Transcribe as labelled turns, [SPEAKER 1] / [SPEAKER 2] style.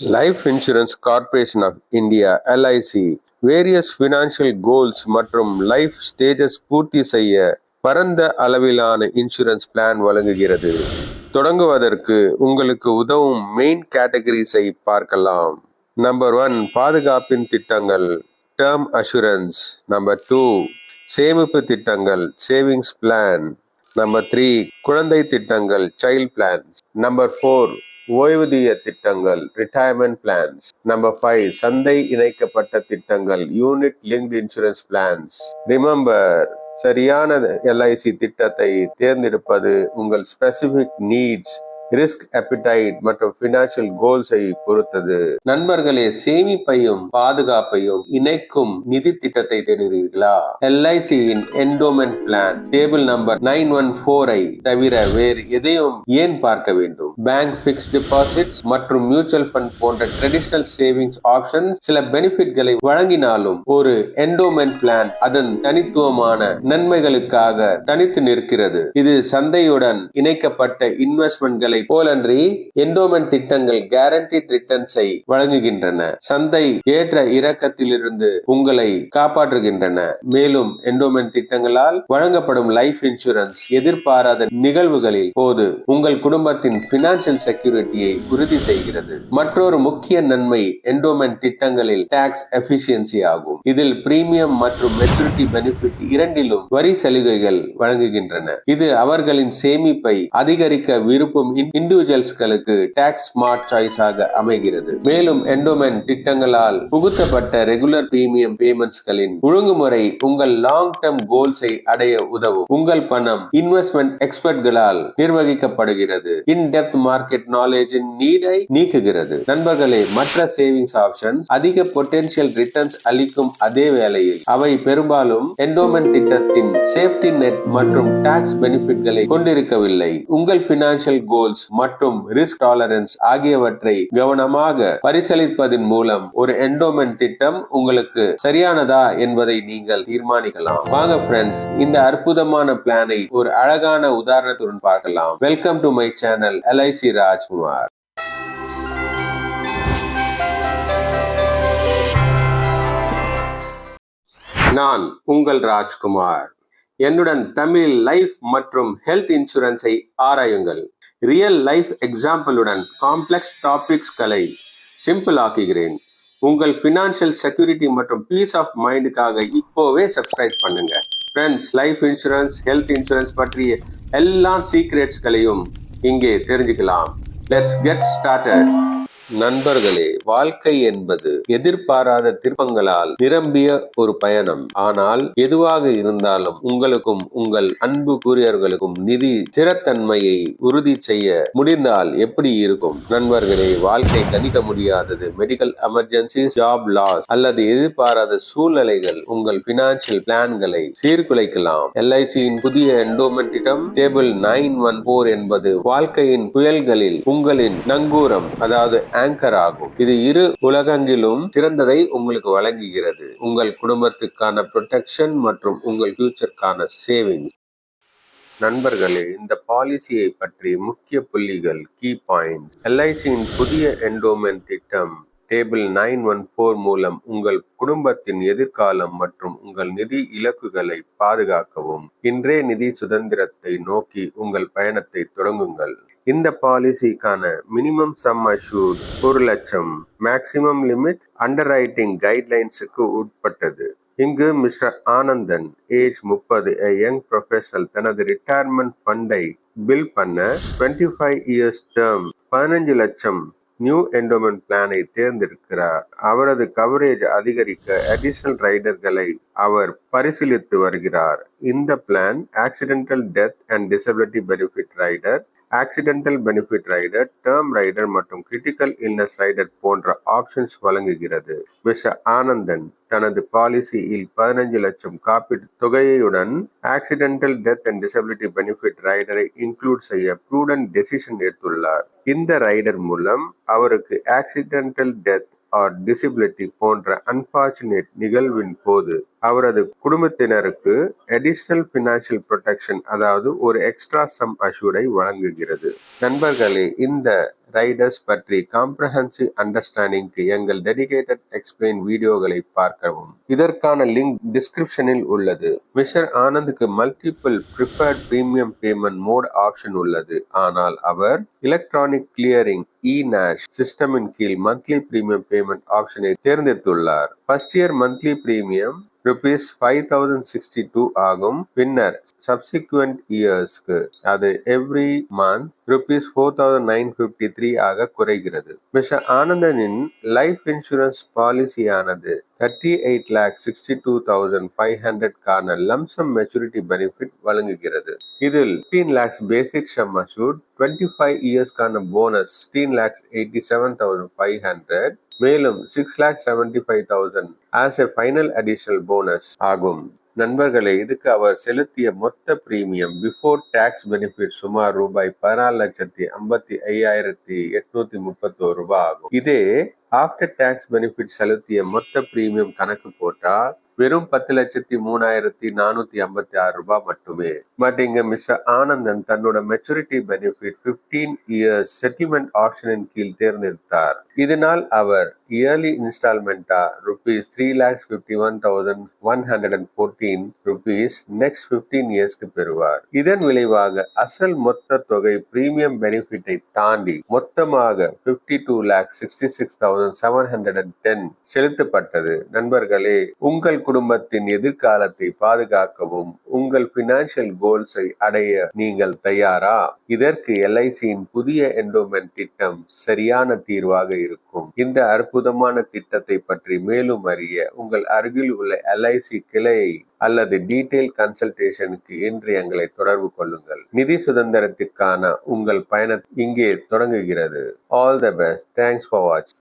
[SPEAKER 1] Life insurance corporation of India LIC various financial goals மற்றும் life stages பூர்த்தி செய்ய பரந்த அளவிலான இன்சூரன்ஸ் பிளான் வழங்குகிறது. தொடங்குவதற்கு உங்களுக்கு உதவும் மெயின் கேட்டகரிஸை பார்க்கலாம். நம்பர் ஒன் பாதுகாப்பின் திட்டங்கள். டேர்ம் அஷூரன்ஸ் நம்பர் டூ சேமிப்பு திட்டங்கள். சேவிங்ஸ் பிளான் நம்பர் த்ரீ குழந்தை திட்டங்கள். சைல்ட் பிளான் நம்பர் ஃபோர் ஓய்வூதிய திட்டங்கள் ரிட்டையர்மெண்ட் பிளான்ஸ் நம்பர் ஃபைவ் சந்தை இணைக்கப்பட்ட திட்டங்கள் unit linked insurance plans remember சரியான எல்ஐசி திட்டத்தை தேர்ந்தெடுப்பது உங்கள் ஸ்பெசிபிக் நீட்ஸ் ரிஸ்க் அப்பிடைட் மற்றும் ஃபினான்ஷியல் கோல்ஸை பொறுத்தது. நண்பர்களே சேமிப்பையும் பாதுகாப்பையும் இணைக்கும் நிதி திட்டத்தை தேடுகிறீர்களா? எல்ஐசியின் endowment plan table number nine one ஐ தவிர வேறு எதையும் ஏன் பார்க்க வேண்டும்? பேங்க் பிக்ஸ் டெபாசிட்ஸ் மற்றும் மியூச்சுவல் ஃபண்ட் போன்ற ட்ரெடிஷனல் சேவிங்ஸ் ஆப்ஷன் சில பெனிஃபிட்களை வழங்கினாலும் ஒரு என்டோமென்ட் பிளான் அதன் தனித்துவமான நன்மைகளுக்காக தனித்து நிற்கிறது. இது சந்தையுடன் இணைக்கப்பட்ட இன்வெஸ்ட்மெண்ட்களை போலன்றி என்டோமெண்ட் திட்டங்கள் கேரண்டிட் ரிட்டர்ன்ஸை வழங்குகின்றன. சந்தை ஏற்ற இறக்கத்திலிருந்து உங்களை காப்பாற்றுகின்றன. மேலும் என்டோமெண்ட் திட்டங்களால் வழங்கப்படும் லைஃப் இன்சூரன்ஸ் எதிர்பாராத நிகழ்வுகளில் போது உங்கள் குடும்பத்தின் பினான்சியல் செக்யூரிட்டியை உறுதி செய்கிறது. மற்றொரு முக்கிய நன்மை என்டோமெண்ட் திட்டங்களில் டாக்ஸ் எஃபிஷியன்சி ஆகும். இதில் பிரீமியம் மற்றும் மெச்சூரிட்டி பெனிஃபிட் இரண்டிலும் வரி சலுகைகள் வழங்குகின்றன. இது அவர்களின் சேமிப்பை அதிகரிக்க விருப்பம் இண்டிவிஜுவல்ஸ்களுக்கு டாக்ஸ் ஸ்மார்ட் சாய்ஸாக அமைகிறது. மேலும் எண்டோமென்ட் திட்டங்களால் புகுத்தப்பட்ட ரெகுலர் பிரீமியம் பேமெண்ட்ஸ்களின் ஒழுங்குமுறை உங்கள் லாங் டேர்ம் கோல்ஸை அடைய உதவும். உங்கள் பணம் இன்வெஸ்ட்மெண்ட் எக்ஸ்பர்ட்களால் நிர்வகிக்கப்படுகிறது. இன் டெப்த் மார்க்கெட் நாலேஜின் நீடை நீக்குகிறது. நண்பர்களே மற்ற சேவிங்ஸ் ஆப்ஷன் அதிக பொட்டென்சியல் ரிட்டர்ன்ஸ் அளிக்கும் அதே வேளையில் அவை பெரும்பாலும் எண்டோமென்ட் திட்டத்தின் சேஃப்டி நெட் மற்றும் டாக்ஸ் பெனிஃபிட்களை கொண்டிருக்கவில்லை. உங்கள் பினான்சியல் கோல்ஸ் மற்றும் ரிஸ்க் டாலரன்ஸ் ஆகியவற்றை கவனமாக பரிசீலிப்பதன் மூலம் ஒரு என்டோமெண்ட் திட்டம் உங்களுக்கு சரியானதா என்பதை நீங்கள் தீர்மானிக்கலாம். வாங்க ஃப்ரெண்ட்ஸ் இந்த அற்புதமான பிளானை ஒரு அழகான உதாரணத்துடன் பார்க்கலாம். Welcome to my channel LIC Rajkumar நான் உங்கள் ராஜ்குமார். என்னுடன் தமிழ் லைஃப் மற்றும் ஹெல்த் இன்சூரன்ஸை ஆராயுங்கள். ரியல் லைஃப் எக்ஸாம்பிளுடன் காம்ப்ளெக்ஸ் டாபிக்ஸ்களை சிம்பிள் ஆக்குகிறேன். உங்கள் ஃபினான்ஷியல் செக்யூரிட்டி மற்றும் பீஸ் ஆஃப் மைண்டுக்காக இப்போவே சப்ஸ்கிரைப் பண்ணுங்க. Friends life insurance health insurance பற்றிய எல்லா சீக்ரெட்ஸ்களையும் இங்கே தெரிஞ்சுக்கலாம். லெட்ஸ் கெட் ஸ்டார்டட் நண்பர்களே வாழ்க்கை என்பது எதிர்பாராத திருப்பங்களால் நிரம்பிய ஒரு பயணம். ஆனால் எதுவாக இருந்தாலும் உங்களுக்கும் உங்கள் அன்பு கூறியவர்களுக்கும் நிதி ஸ்திரத்தன்மையை உறுதி செய்ய முடிந்தால் எப்படி இருக்கும்? நண்பர்களே வாழ்க்கை கணிக்க முடியாதது மெடிக்கல் எமர்ஜென்சி ஜாப் லாஸ் அல்லது எதிர்பாராத சூழ்நிலைகள் உங்கள் பினான்சியல் பிளான்களை சீர்குலைக்கலாம். எல்ஐசியின் புதிய என்டோமெண்ட் திட்டம் டேபிள் நைன் ஒன் போர் என்பது வாழ்க்கையின் புயல்களில் உங்களின் நங்கூரம் அதாவது ஆங்கர் ஆகும். இது இரு உலகங்களிலும் சிறந்ததை உங்களுக்கு வழங்குகிறது. உங்கள் குடும்பத்துக்கான ப்ரொடெக்ஷன் மற்றும் உங்கள் ஃபியூச்சருக்கான சேவிங் நண்பர்களே இந்த பாலிசியை பற்றி முக்கிய புள்ளிகள் கீ பாயிண்ட் எல்ஐசியின் புதிய என்டோமென்ட் திட்டம் டேபிள் நைன் ஒன் போர் மூலம் உங்கள் குடும்பத்தின் எதிர்காலம் மற்றும் உங்கள் நிதி இலக்குகளை பாதுகாக்கவும். இன்றைய நிதி சுதந்திரத்தை நோக்கி உங்கள் பயணத்தை தொடங்குங்கள். இந்த பாலிசிக்கான மினிமம் சம் அஷூர் ஒரு லட்சம். மேக்சிமம் லிமிட் அண்டர் ரைட்டிங் கைட்லைன்ஸுக்கு உட்பட்டது. இங்கு மிஸ்டர் ஆனந்தன் ஏஜ் முப்பது யங் ப்ரொஃபஷனல் தனது ரிட்டையர்மெண்ட் ஃபண்டை பில் பண்ண டுவெண்ட்டி ஃபைவ் இயர்ஸ் டேர்ம் பதினஞ்சு லட்சம் நியூ என்டோமெண்ட் பிளானை தேர்ந்தெடுக்கிறார். அவரது கவரேஜ் அதிகரிக்க அடிஷனல் ரைடர்களை அவர் பரிசீலித்து வருகிறார். இந்த plan accidental death and disability benefit rider accidental benefit rider term rider மற்றும் கிரிட்டிக்கல் இல்னஸ் ரைடர் போன்ற ஆப்ஷன்ஸ் வழங்குகிறது. மிஸ்டர் ஆனந்தன் தனது பாலிசியில் பதினஞ்சு லட்சம் காப்பீட்டு தொகையுடன் accidental death and disability benefit ரைடரை include செய்ய ப்ரூடன்ட் டெசிஷன் எடுத்துள்ளார். இந்த ரைடர் மூலம் அவருக்கு ஆக்சிடென்டல் டெத் ஆர் டிசபிலிட்டி போன்ற அன்பார்ச்சுனேட் நிகழ்வின் போது அவரது குடும்பத்தினருக்கு அடிஷனல் பினான்சியல் ப்ரொடெக்ஷன் அதாவது ஒரு எக்ஸ்ட்ரா சம் அஷூரை வழங்குகிறது. நண்பர்களே இந்த ரைடர்ஸ் பற்றி காம்ப்ரஹென்சிவ் அண்டர்ஸ்டாண்டிங்க்கு எங்கள் டெடிகேட்டட் எக்ஸ்பிளைன் வீடியோகளை பார்க்கவும். இதற்கான லிங்க் டிஸ்கிரிப்ஷனில் உள்ளது. Mister ஆனந்துக்கு multiple preferred premium payment mode option உள்ளது. ஆனால் அவர் எலக்ட்ரானிக் கிளியரிங் இ நேஷ் சிஸ்டமின் கீழ் மந்த்லி பிரீமியம் பேமெண்ட் ஆப்ஷனை தேர்ந்தெடுத்துள்ளார். First year monthly premium rupees five thousand sixty two ஆகும். பின்னர் சப்சிக்வெண்ட் இயர்ஸ்க்கு அது every month rupees four thousand nine fifty three ஆக குறைகிறது. மிஸ்டர் ஆனந்தனின் life insurance பாலிசியானது thirty eight lakh sixty two thousand five ஹண்ட்ரட்கான lump sum maturity benefit வழங்குகிறது. இதில் fifteen lakhs basic sum assured twenty five இயர்ஸ்க்கான bonus fifteen lakhs eighty seven thousand five hundred மேலும் six lakh seventy five thousand as a final additional bonus ஆகும். நண்பர்களே இதுக்கு அவர் செலுத்திய மொத்த premium before tax benefit சுமார் ரூபாய் பதினாலு லட்சத்தி ஐம்பத்தி ஐயாயிரத்தி எட்நூத்தி முப்பத்தோரு ரூபாய் ஆகும். இதே ஆஃப்டர் டேக்ஸ் பெனிஃபிட் செலுத்திய மொத்த பிரீமியம் கணக்கு போட்டால் வெறும் பத்து லட்சத்தி மூணாயிரத்தி நானூத்தி ஐம்பத்தி ஆறு ரூபாய் மட்டுமே. பட் இங்க மிஸ்டர் ஆனந்தன் தன்னோட maturity benefit fifteen years settlement ஆப்ஷனின் கீழ் தேர்ந்தெடுத்தார். இதனால் அவர் yearly இன்ஸ்டால்மெண்டா rupees three lakhs fifty one thousand one hundred and fourteen rupees next fifteen இயர்ஸ்க்கு பெறுவார். இதன் விளைவாக அசல் மொத்த தொகை பிரீமியம் பெனிஃபிட்டை தாண்டி மொத்தமாக fifty two lakh sixty six thousand seven hundred and ten செலுத்தப்பட்டது. நண்பர்களே உங்கள் குடும்பத்தின் எதிர்காலத்தை பாதுகாக்கவும் உங்கள் பினான்சியல் கோல்ஸை அடைய நீங்கள் தயாரா? இதற்கு எல்ஐசியின் புதிய என்டோமென்ட் திட்டம் சரியான தீர்வாக இருக்கும். இந்த அற்புதமான திட்டத்தை பற்றி மேலும் அறிய உங்கள் அருகில் உள்ள எல்ஐசி கிளையை அல்லது டீடைல் கன்சல்டேஷனுக்கு இன்று எங்களை தொடர்பு கொள்ளுங்கள். நிதி சுதந்திரத்திற்கான உங்கள் பயணம் இங்கே தொடங்குகிறது. All the best thanks for watch